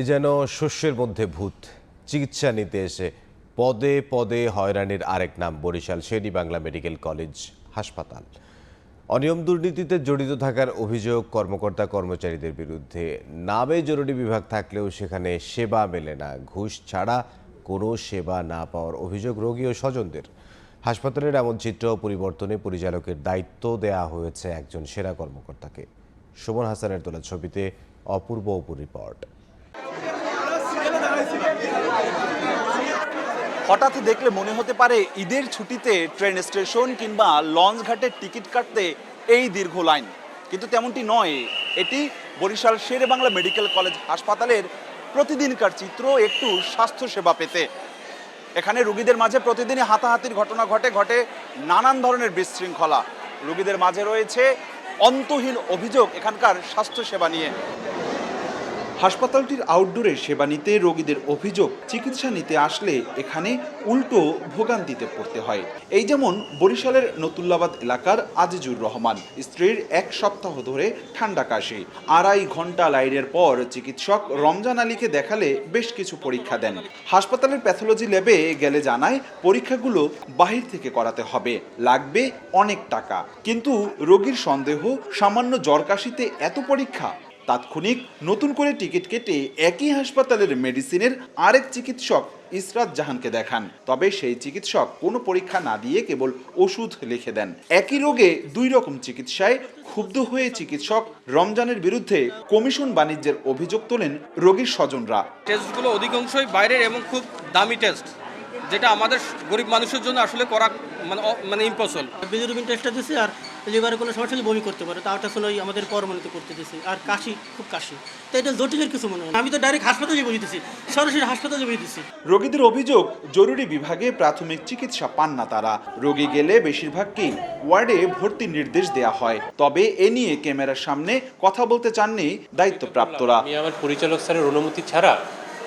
এ যেন শস্যের মধ্যে ভূত। চিকিৎসা নিতে এসে পদে পদে হয়রানির আরেক নাম বরিশাল শেরি বাংলা মেডিকেল কলেজ হাসপাতাল। অনিয়ম দুর্নীতিতে জড়িত থাকার অভিযোগ কর্মকর্তা কর্মচারীদের বিরুদ্ধে। নামে জরুরি বিভাগ থাকলেও সেখানে সেবা মেলে না। ঘুষ ছাড়া কোনো সেবা না পাওয়ার অভিযোগ রোগী ও স্বজনদের। হাসপাতালের এমন চিত্র পরিবর্তনে পরিচালকের দায়িত্ব দেয়া হয়েছে একজন সেরা কর্মকর্তাকে। সুমন হাসানের তোলা ছবিতে অপূর্ব অপূর রিপোর্ট। হঠাৎ দেখলে মনে হতে পারে ঈদের ছুটিতে ট্রেন স্টেশন কিংবা লঞ্চ ঘাটের টিকিট কাটতে এই দীর্ঘ লাইন। কিন্তু তেমনটি নয়, এটি বরিশাল শেরে বাংলা মেডিকেল কলেজ হাসপাতালের প্রতিদিনকার চিত্র, একটু স্বাস্থ্য সেবা পেতে। এখানে রোগীদের মাঝে প্রতিদিনই হাতাহাতির ঘটনা ঘটে ঘটে নানান ধরনের বিশৃঙ্খলা। রোগীদের মাঝে রয়েছে অন্তহীন অভিযোগ এখানকার স্বাস্থ্য সেবা নিয়ে। হাসপাতালটির আউটডোরে সেবা নিতে রোগীদের অভিযোগ, চিকিৎসা নিতে আসলে এখানে উল্টো ভোগান্তিতে পড়তে হয়। এই যেমন বরিশালের নতুল্লাবাদ এলাকার আজিজুর রহমান, স্ত্রীর এক সপ্তাহ ধরে ঠান্ডা কাশি। আড়াই ঘণ্টা লাইনের পর চিকিৎসক রমজান আলীকে দেখালে বেশ কিছু পরীক্ষা দেন। হাসপাতালের প্যাথোলজি ল্যাবে গেলে জানায়, পরীক্ষাগুলো বাহির থেকে করাতে হবে, লাগবে অনেক টাকা। কিন্তু রোগীর সন্দেহ, সামান্য জ্বর কাশিতে এত পরীক্ষা? তাৎক্ষণিক নতুন করে টিকিট কেটে একই হাসপাতালের মেডিসিনের আরেক চিকিৎসক ইসরাত জাহানকে দেখান। তবে সেই চিকিৎসক কোনো পরীক্ষা না দিয়ে কেবল ওষুধ লিখে দেন। একই রোগে দুই রকম চিকিৎসায় ক্ষুব্ধ হয়ে চিকিৎসক রমজানের বিরুদ্ধে কমিশন বাণিজ্যের অভিযোগ তোলেন রোগীর স্বজনরা। টেস্টগুলো অধিকাংশই বাইরের এবং খুব দামি টেস্ট যেটা আমাদের গরিব মানুষের জন্য আসলে করা মানে মানে ইম্পসিবল বিলিরুবিন টেস্টটা দিছি আর লিভারে কোনো সমস্যা হলে বমি করতে পারে তাও টেস্ট ওই আমাদের পরমাণুতে করতে দিছি আর কাশি খুব কাশি। তো এটা জটিলের কিছু মনে হয় আমি তো ডাইরেক্ট হাসপাতালে বসে দিছি। সরাসরি হাসপাতালে বসে দিছি। রোগীদের অভিযোগ জরুরি বিভাগে প্রাথমিক চিকিৎসা পান না তারা। রোগী গেলে বেশিরভাগকেই ওয়ার্ডে ভর্তির নির্দেশ দেয়া হয়। তবে এ নিয়ে ক্যামেরার সামনে কথা বলতে চাননি দায়িত্বপ্রাপ্তরা। আমি আমার পরিচালক স্যারের অনুমতি ছাড়া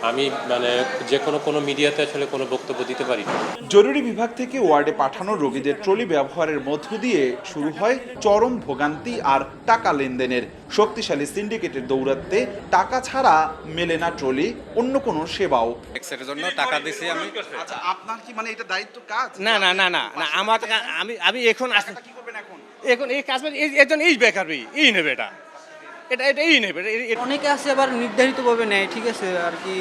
আমি মানে যে কোনো কোনো মিডিয়াতে আসলে কোনো বক্তব্য দিতে পারি না। জরুরি বিভাগ থেকে ওয়ার্ডে পাঠানো রোগীদের ট্রলি ব্যবহারের মধ্য দিয়ে শুরু হয় চরম ভোগান্তি আর টাকা লেনদেনের। শক্তিশালী সিন্ডিকেটের দৌরাত্মে টাকা ছাড়া মেলে না ট্রলি অন্য কোনো সেবাও। এক্সের জন্য টাকা দিছি আমি। আচ্ছা আপনার কি মানে এটা দায়িত্ব কাজ? না না না না না আমার আমি আমি এখন আস কি করবেন এখন? এখন এই কাজ মানে এই- একজন এই বেকার এই নেবে এটা। এটা এটা এই নেবে এটা- এটা- অনেকে আছে আবার নির্ধারিতভাবে নেয় ঠিক আছে আর কি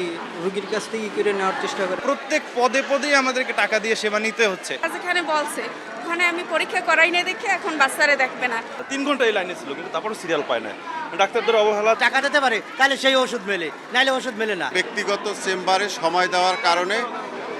রুগীর কাছ থেকে করে নেওয়ার চেষ্টা করে। প্রত্যেক পদে পদেই আমাদেরকে টাকা দিয়ে সেবা নিতে হচ্ছে। যেখানে বলছে ওখানে আমি পরীক্ষা করাই না দেখে এখন বাচ্চারে দেখবে না। তিন ঘণ্টা এই লাইনে ছিল কিন্তু তারপরে সিরিয়াল পায় না ডাক্তারদের অবহেলা টাকা দিতে পারে তাহলে সেই ওষুধ মেলে নাহলে ওষুধ মেলে না। ব্যক্তিগত চেম্বারে সময় দেওয়ার কারণে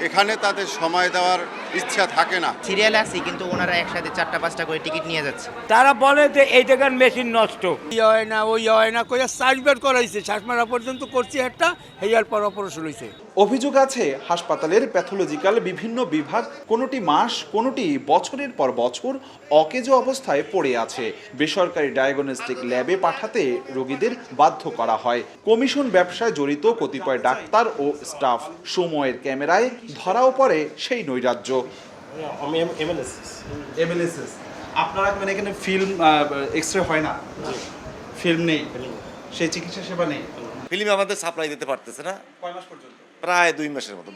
এখানে তাদের সময় দেওয়ার ইচ্ছা থাকে না। সিরিয়াল আছি কিন্তু ওনারা একসাথে চারটা পাঁচটা করে টিকিট নিয়ে যাচ্ছে। তারা বলে যে এই জায়গার মেশিন নষ্ট। ই হয় না ওই হয় না কইয়া বের করাইছে। শ্বাস মারা পর্যন্ত করছি একটা হেয়ার পর অপারেশন হয়েছে অভিযোগ আছে হাসপাতালের প্যাথোলজিক্যাল বিভিন্ন বিভাগ কোনোটি মাস কোনোটি বছরের পর বছর অকেজো অবস্থায় পড়ে আছে। বেসরকারি ডায়াগনস্টিক ল্যাবে পাঠাতে রোগীদের বাধ্য করা হয়। কমিশন ব্যবসায় জড়িত কতিপয় ডাক্তার ও স্টাফ। সময়ের ক্যামেরায় ধরাও পড়ে সেই নৈরাজ্য। এমএলএসএস আপনারা মানে এখানে ফিল্ম এক্স রে হয় না? ফিল্ম নেই। সেই চিকিৎসা সেবা নেই? ফিল্ম আমাদের সাপ্লাই দিতে পারতেছে না। কয় মাস পর্যন্ত? প্রায় দুই মাসের মতো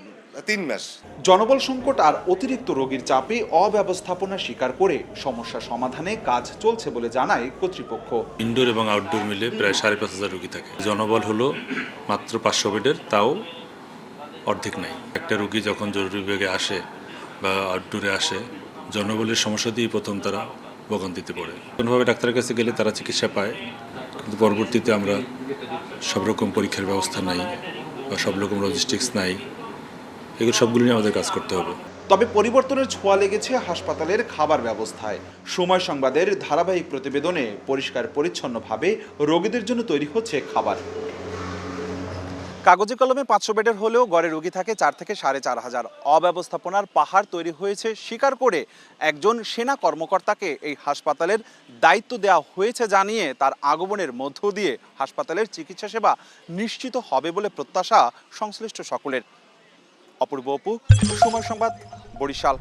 তিন মাস। জনবল সংকট আর অতিরিক্ত রোগীর চাপে অব্যবস্থাপনা স্বীকার করে সমস্যা সমাধানে কাজ চলছে বলে জানায় কর্তৃপক্ষ। ইনডোর এবং আউটডোর মিলে প্রায় সাড়ে পাঁচ হাজার রুগী থাকে। জনবল হলো মাত্র পাঁচশো বেডের তাও অর্ধেক নাই। একটা রুগী যখন জরুরি বিভাগে আসে বা আউটডোরে আসে, জনবলের সমস্যা দিয়ে প্রথম তারা ভোগান্তিতে পড়ে। কোনোভাবে ডাক্তারের কাছে গেলে তারা চিকিৎসা পায়, কিন্তু পরবর্তীতে আমরা সব রকম পরীক্ষার ব্যবস্থা নাই বা সব রকম লজিস্টিক্স নাই, এগুলো সবগুলো নিয়ে আমাদের কাজ করতে হবে। তবে পরিবর্তনের ছোঁয়া লেগেছে হাসপাতালের খাবার ব্যবস্থায়। সময় সংবাদের ধারাবাহিক প্রতিবেদনে পরিষ্কার পরিচ্ছন্নভাবে রোগীদের জন্য তৈরি হচ্ছে খাবার। কাগজে কলমে পাঁচশো বেডের হলেও গড়ে রোগী থাকে চার থেকে সাড়ে চার হাজার। অব্যবস্থাপনার পাহাড় তৈরি হয়েছে স্বীকার করে একজন সেনা কর্মকর্তাকে এই হাসপাতালের দায়িত্ব দেওয়া হয়েছে জানিয়ে তার আগমনের মধ্য দিয়ে হাসপাতালের চিকিৎসা সেবা নিশ্চিত হবে বলে প্রত্যাশা সংশ্লিষ্ট সকলের। অপূর্ব অপু, সময় সংবাদ, বরিশাল।